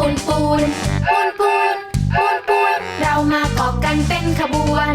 ปูนปูนปูนปูนปูนปูนเรามาเกาะกันเป็นขบวน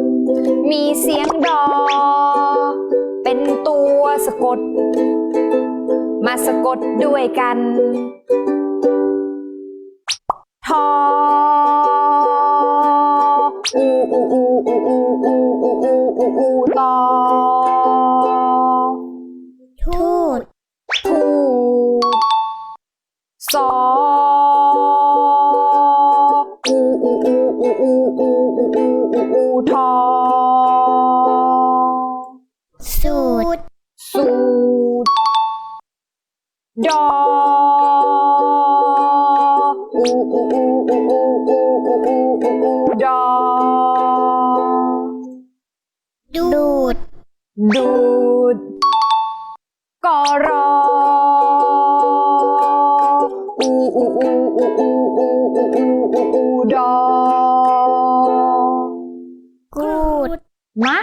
มีเสียงดอ เป็นตัวสะกด มาสะกดด้วยกัน ทอ อูอูอูอูอูอูอูอูอูตอ ดกอรออูอูอูอูอูอูอูอูดอกูดมะ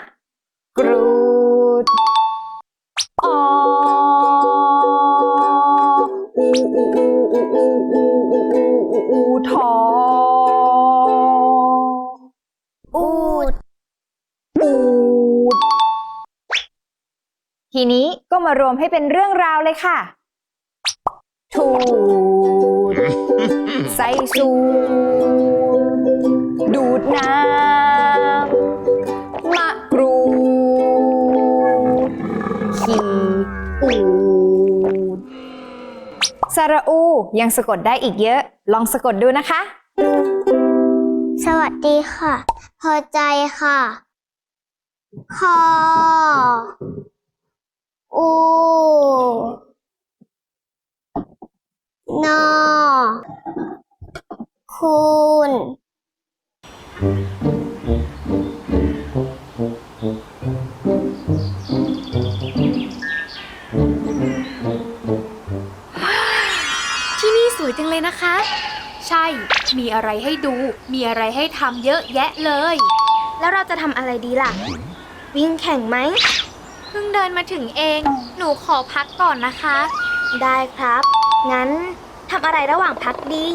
ทีนี้ก็มารวมให้เป็นเรื่องราวเลยค่ะทูดใซซูดูดน้ำมะกรูขีอูดสระอูยังสะกดได้อีกเยอะ ลองสะกดดูนะคะ สวัสดีค่ะ พอใจค่ะ คอ อู นอ คูณ ที่นี่สวยจังเลยนะคะ ใช่ มีอะไรให้ดู มีอะไรให้ทำเยอะแยะเลย แล้วเราจะทำอะไรดีล่ะ วิ่งแข่งไหม เพิ่งเดินมาถึงเอง หนูขอพักก่อนนะคะ ได้ครับ งั้นทำอะไรระหว่างพักดี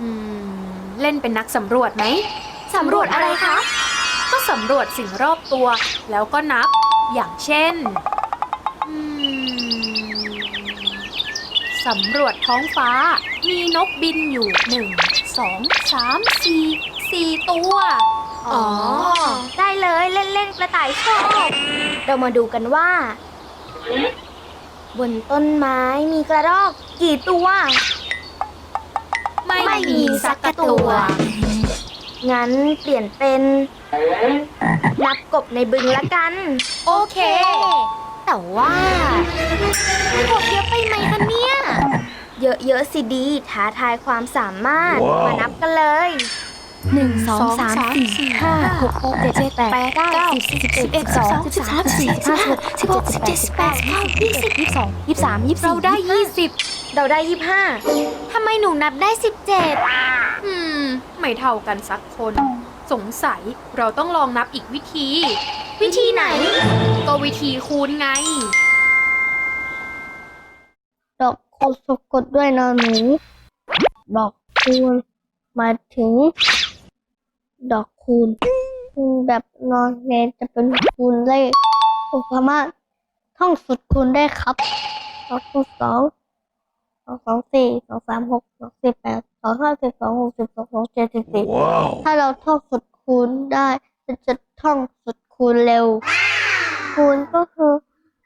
อืม เล่นเป็นนักสำรวจไหม สำรวจอะไรคะ ก็สำรวจสิ่งรอบตัว แล้วก็นับ อย่างเช่น อืม สำรวจท้องฟ้า มีนกบินอยู่หนึ่ง สอง สาม สี่ สี่ตัว ระต่ายชอบ เรามาดูกันว่า บนต้นไม้มีกระรอกกี่ตัว ไม่มีสักตัว งั้นเปลี่ยนเป็น นับกบในบึงละกัน โอเค แต่ว่ากบเยอะไปไหมคะเนี่ย เยอะๆสิดีท้าทายความสามารถ มานับกันเลย หนึ่งสองสามสี่ห้าหกเจ็ดแปดเก้าสิบสิบเอ็ดสองสิบสามสิบสี่สิบห้าสิบหกสิบเจ็ดสิบแปดสิบเก้ายี่สิบยี่สิบสองยี่สิบสามยี่สิบเราได้ยี่สิบเราได้ยี่สิบห้าทำไมหนูนับได้สิบเจ็ดอืม ไม่เท่ากันสักคน สงสัยเราต้องลองนับอีกวิธี วิธีไหน ก็วิธีคูณไง ดอกคูณสะกดด้วยนอนหนูดอกคูณหมายถึง ดอกคูณคูณแบบนอนเนนจะเป็นคูณเลขผมสามารถท่องสุดคูณได้ครับดอกคูณสองสองสองสี่สองสามหกสองสี่แปดสองห้าสิบสองหกสิบสองสองเจ็ดสิบสี่ Wow. ถ้าเราท่องสุดคูณได้จะจะท่องสุดคูณเร็ว คูณก็คือ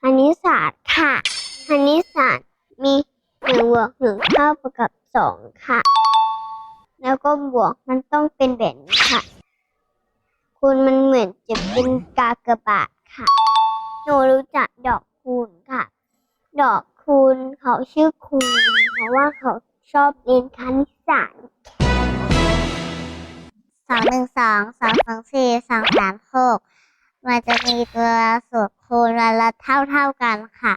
คณิตศาสตร์ค่ะคณิตศาสตร์มีหนึ่งบวกหนึ่งเท่ากับสองค่ะ แล้วก็บวกมันต้องเป็นแบบนี้ค่ะ คูณมันเหมือนจะเป็นกากบาทค่ะ หนูรู้จักดอกคูณค่ะ ดอกคูณเขาชื่อคูณเพราะว่าเขาชอบเรียนคณิตศาสตร์สองหนึ่งสองสองสองสี่สองสามหกมันจะมีตัวสูตรคูณวันละเท่าเท่ากันค่ะ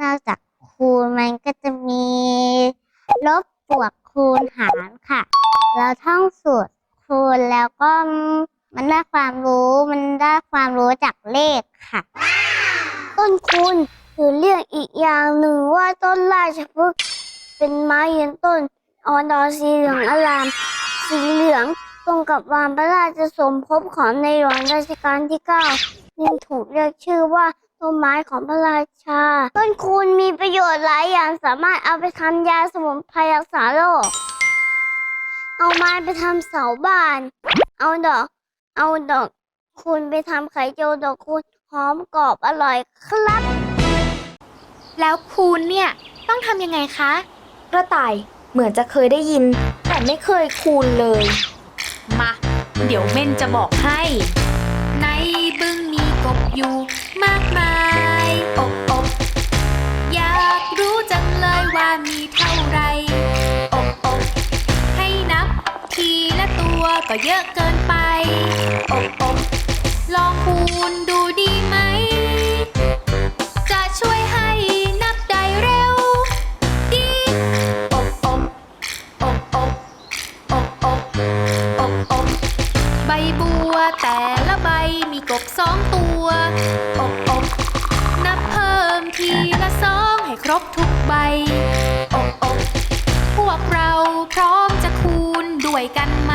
นอกจากคูณมันก็จะมีลบบวกคูณหารค่ะ ของในหลวงรัชกาลที่9จึงถูกเรียกชื่อว่าต้นไม้ของพระราชา ต้นคูณมีประโยชน์หลายอย่างสามารถเอาไปทำยาสมุนไพรรักษาโรค เอาไม้ไปทำเสาบ้าน เอาดอก เอาดอกคูณไปทำไข่เจียวดอกคูณหอมกรอบอร่อยครับ แล้วคูณเนี่ยต้องทำยังไงคะ กระต่ายเหมือนจะเคยได้ยิน แต่ไม่เคยคูณเลย เดี๋ยวเม่นจะบอกให้ ในบึงมีกบอยู่มากมายอบอบอยากรู้จังเลยว่ามีเท่าไรอบอบให้นับทีละตัวก็เยอะเกินไปอบอบลองคูณดูดีไหม บบัว แต่ละใบมีกบสองตัวอบอบนับเพิ่มทีละสองให้ครบทุกใบอบอบพวกเราพร้อมจะคูณด้วยกันไหม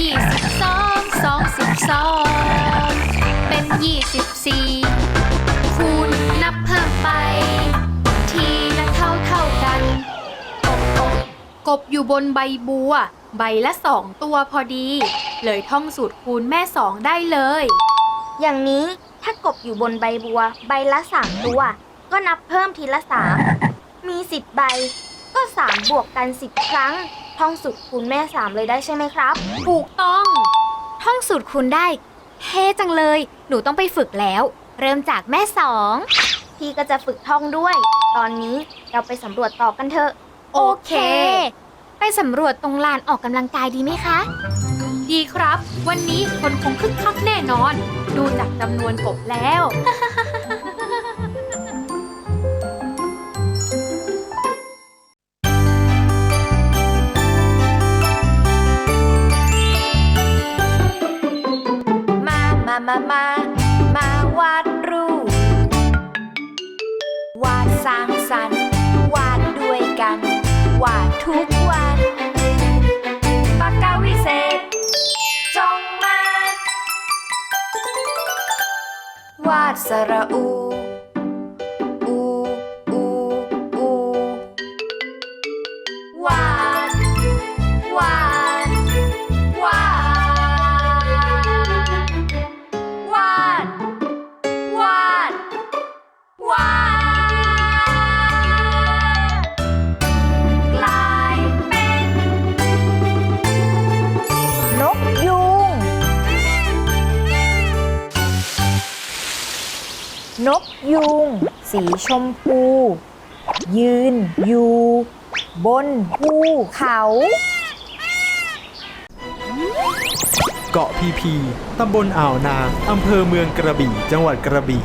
ยี่สิบสองสองสิบสองเป็นยี่สิบสี่คูณนับเพิ่มไป ทีละเท่าเท่ากันอบอบกบอยู่บนใบบัว ใบละสองตัวพอดี เลยท่องสูตรคูณแม่สองได้เลย อย่างนี้ถ้ากบอยู่บนใบบัว ใบละสามตัว ก็นับเพิ่มทีละสามมีสิบใบ ก็สามบวกกันสิบครั้ง ท่องสุดคูณแม่สามเลยได้ใช่ไหมครับ ถูกต้อง ท่องสูตรคูณได้เท่จังเลย หนูต้องไปฝึกแล้ว เริ่มจากแม่สอง พี่ก็จะฝึกท่องด้วย ตอนนี้เราไปสำรวจต่อกันเถอะ โอเค ไปสำรวจตรงลานออกกำลังกายดีไหมคะ ดีครับ วันนี้คนคงคึกคักแน่นอน ดูจากจำนวนกบแล้วามามามาวาดรูป วาดสร้างสรรค์ วาดด้วยกัน วาดทุกวันปากกาวิเศษ จงมา วาดสระอูอู สีชมพู ยืน อยู่ บนภูเขา เกาะพีพี ตำบลอ่าวนาง อำเภอเมืองกระบี่ จังหวัดกระบี่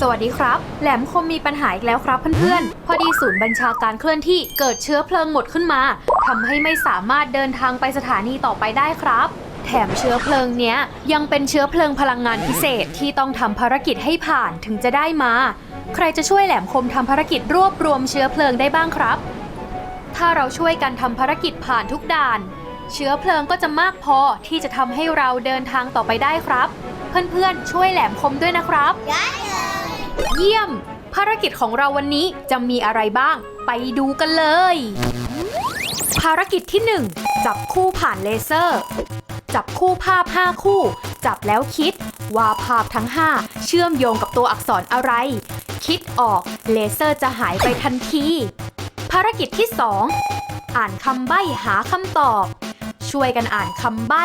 สวัสดีครับ แหลมคมมีปัญหาอีกแล้วครับเพื่อนๆ พอดีศูนย์บัญชาการเคลื่อนที่เกิดเชื้อเพลิงหมดขึ้นมาทำให้ไม่สามารถเดินทางไปสถานีต่อไปได้ครับ แถมเชื้อเพลิงเนี้ยยังเป็นเชื้อเพลิงพลังงานพิเศษที่ต้องทำภารกิจให้ผ่านถึงจะได้มา ใครจะช่วยแหลมคมทำภารกิจรวบรวมเชื้อเพลิงได้บ้างครับ ถ้าเราช่วยกันทำภารกิจผ่านทุกด่าน เชื้อเพลิงก็จะมากพอที่จะทำให้เราเดินทางต่อไปได้ครับ เพื่อนๆ ช่วยแหลมคมด้วยนะครับเยี่ยม ภารกิจของเราวันนี้จะมีอะไรบ้าง ไปดูกันเลย ภารกิจที่ 1 จับคู่ผ่านเลเซอร์ จับคู่ภาพ 5 คู่ จับแล้วคิด ว่าภาพทั้ง 5 เชื่อมโยงกับตัวอักษรอะไร คิดออกเลเซอร์จะหายไปทันที ภารกิจที่ 2 อ่านคำใบ้หาคำตอบ ช่วยกันอ่านคำใบ้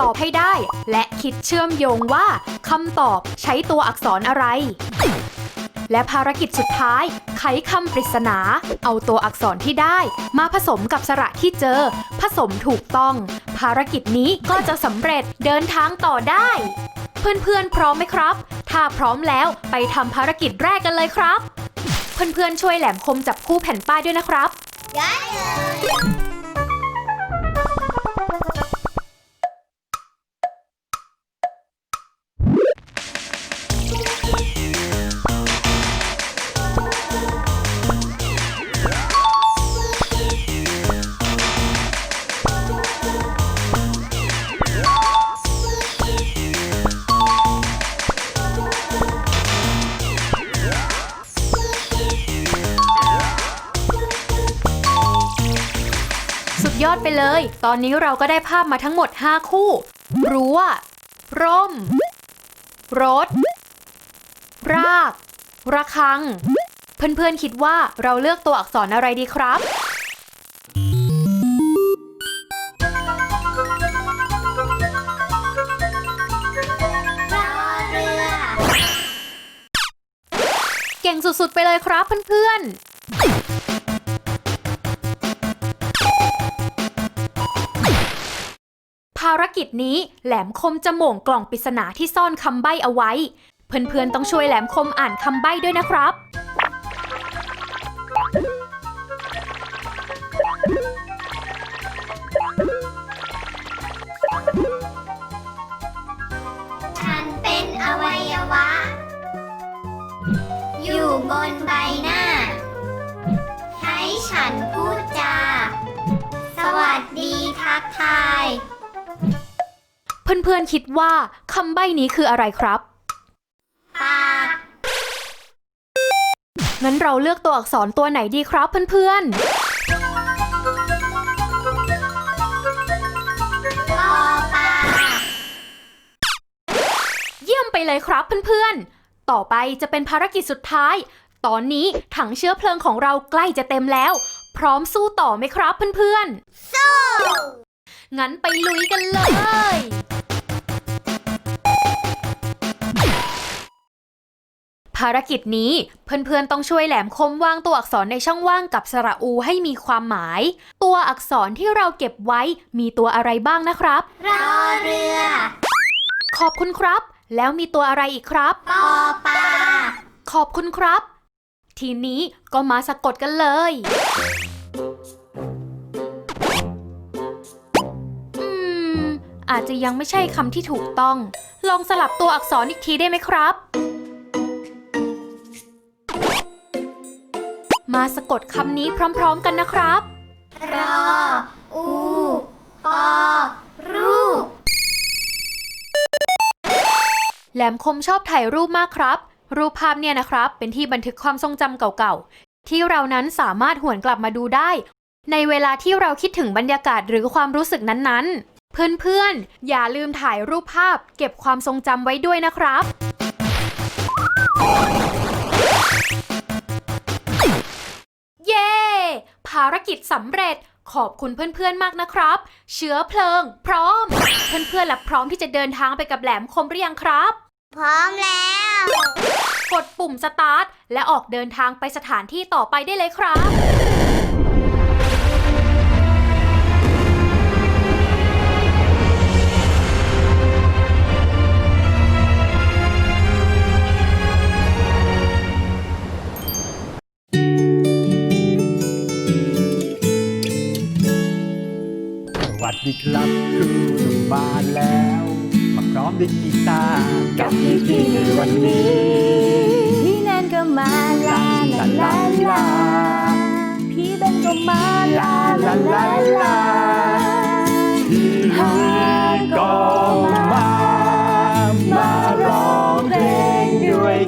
ตอบให้ได้ และคิดเชื่อมโยงว่าคำตอบใช้ตัวอักษรอะไร และภารกิจสุดท้าย ไขคำปริศนา เอาตัวอักษรที่ได้ มาผสมกับสระที่เจอ ผสมถูกต้อง ภารกิจนี้ก็จะสำเร็จเดินทางต่อได้ เพื่อนๆพร้อมไหมครับ ถ้าพร้อมแล้วไปทำภารกิจแรกกันเลยครับ เพื่อนๆช่วยแหลมคมจับคู่แผ่นป้ายด้วยนะครับ ได้เลย เลย ตอนนี้เราก็ได้ภาพมาทั้งหมด 5 คู่ รั้ว ร่ม รถ ราก ระฆัง เพื่อนๆคิดว่าเราเลือกตัวอักษรอะไรดีครับ เก่งสุดๆไปเลยครับเพื่อนๆารกิจนี้แหลมคมจะโหม่งกล่องปริศนาที่ซ่อนคำใบ้เอาไว้ เพื่อนๆต้องช่วยแหลมคมอ่านคำใบ้ด้วยนะครับ ฉันเป็นอวัยวะ อยู่บนใบหน้า ให้ฉันพูดจา สวัสดีทักทาย เพื่อนๆคิดว่าคำใบ้นี้คืออะไรครับปางั้นเราเลือกตัวอักษรตัวไหนดีครับเพื่อนปปากๆเยี่ยมไปเลยครับเพื่อนๆ ต่อไปจะเป็นภารกิจสุดท้าย ตอนนี้ถังเชื้อเพลิงของเราใกล้จะเต็มแล้ว พร้อมสู้ต่อไหมครับเพื่อนๆ สู้ งั้นไปลุยกันเลย ภารกิจนี้เพื่อนๆต้องช่วยแหลมคมวางตัวอักษรในช่องว่างกับสระอูให้มีความหมาย ตัวอักษรที่เราเก็บไว้มีตัวอะไรบ้างนะครับรอเรือ ขอบคุณครับ แล้วมีตัวอะไรอีกครับปอปลาขอบคุณครับ ทีนี้ก็มาสะกดกันเลยอืมอาจจะยังไม่ใช่คำที่ถูกต้อง ลองสลับตัวอักษรอีกทีได้ไหมครับ มาสะกดคำนี้พร้อมๆกันนะครับ รอ อูปอรูปแหลมคมชอบถ่ายรูปมากครับ รูปภาพเนี่ยนะครับ เป็นที่บันทึกความทรงจำเก่าๆ ที่เรานั้นสามารถหวนกลับมาดูได้ ในเวลาที่เราคิดถึงบรรยากาศหรือความรู้สึกนั้นๆ เพื่อนๆ อย่าลืมถ่ายรูปภาพ เก็บความทรงจำไว้ด้วยนะครับ ภารกิจสำเร็จ ขอบคุณเพื่อนๆมากนะครับ เชื้อเพลิง พร้อม เพื่อนๆและพร้อมที่จะเดินทางไปกับแหลมคมหรือยังครับ พร้อมแล้ว กดปุ่มสตาร์ทและออกเดินทางไปสถานที่ต่อไปได้เลยครับ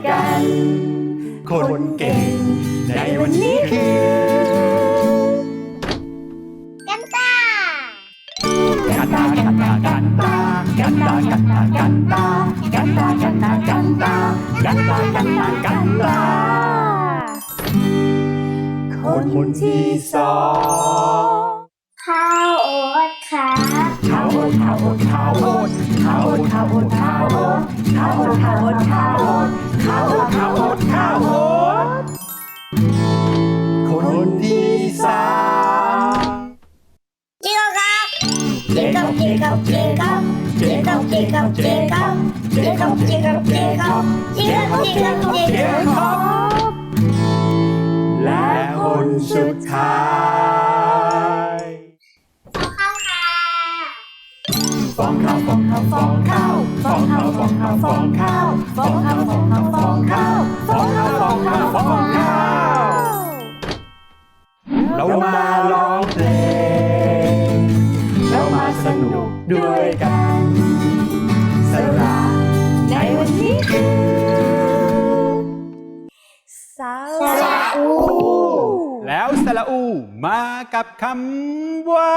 กัน คนเก่งในวันนี้คือกันตากันตากันตากันตากันตากันตากันตากันตากันตากันตากันตากันตากันตาคนที่สองข้าวโอ๊ตครับข้าวโอ๊ตข้าวโอ๊ตข้าวโอ๊ตข้าวโอ๊ตข้าวโอ๊ตข้าวโอ๊ตข้าวโอ๊ตข้าวโอ๊ต และคนสุดท้ายข้าวค่ะฟองข้าวฟองข้าวฟองข้าวฟองข้าวฟองข้าวฟองข้าวฟองข้าวฟองข้าวฟองข้าวฟองข้าวฟองข้าวฟองข้าวเรามาร้องเพลง ด้วยกันสระในวันนี้คือสาสระอูแล้วสระอูมากับคำว่า